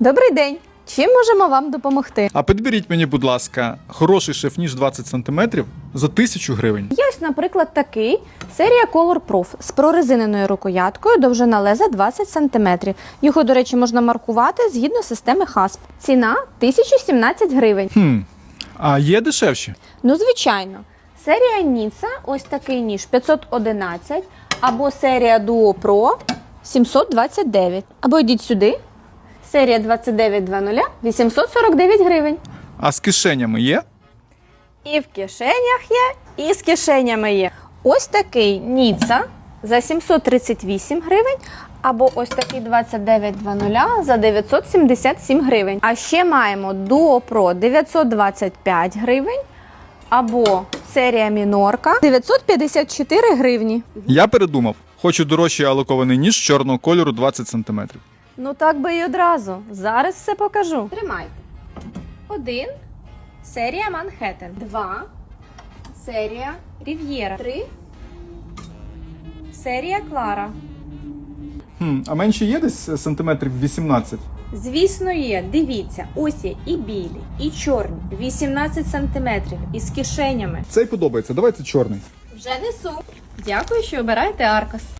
Добрий день! Чим можемо вам допомогти? А підберіть мені, будь ласка, хороший шеф-ніж 20 см за 1000 гривень. Є ось, наприклад, такий серія Color Proof з прорезиненою рукояткою, довжина леза 20 см. Його, до речі, можна маркувати згідно системи HASP. Ціна 1017 гривень. Хм. А є дешевші? Ну, звичайно. Серія Ніца, ось такий ніж 511, або серія Duo Pro 729. Або йдіть сюди. Серія 2920 849 гривень. А з кишенями є? І в кишенях є, і з кишенями є. Ось такий Ніца за 738 гривень. Або ось такий 2920 за 977 гривень. А ще маємо Duo Pro 925 гривень. Або серія Мінорка 954 гривні. Я передумав. Хочу дорожчий алокований ніж чорного кольору 20 см. Ну так би і одразу. Зараз все покажу. Тримайте. Один. Серія Манхеттен. Два. Серія Рів'єра. Три. Серія Клара. Хм, а менше є десь сантиметрів 18? Звісно, є. Дивіться, ось є і білі, і чорні. 18 сантиметрів із кишенями. Цей подобається. Давайте чорний. Вже несу. Дякую, що обираєте Аркос.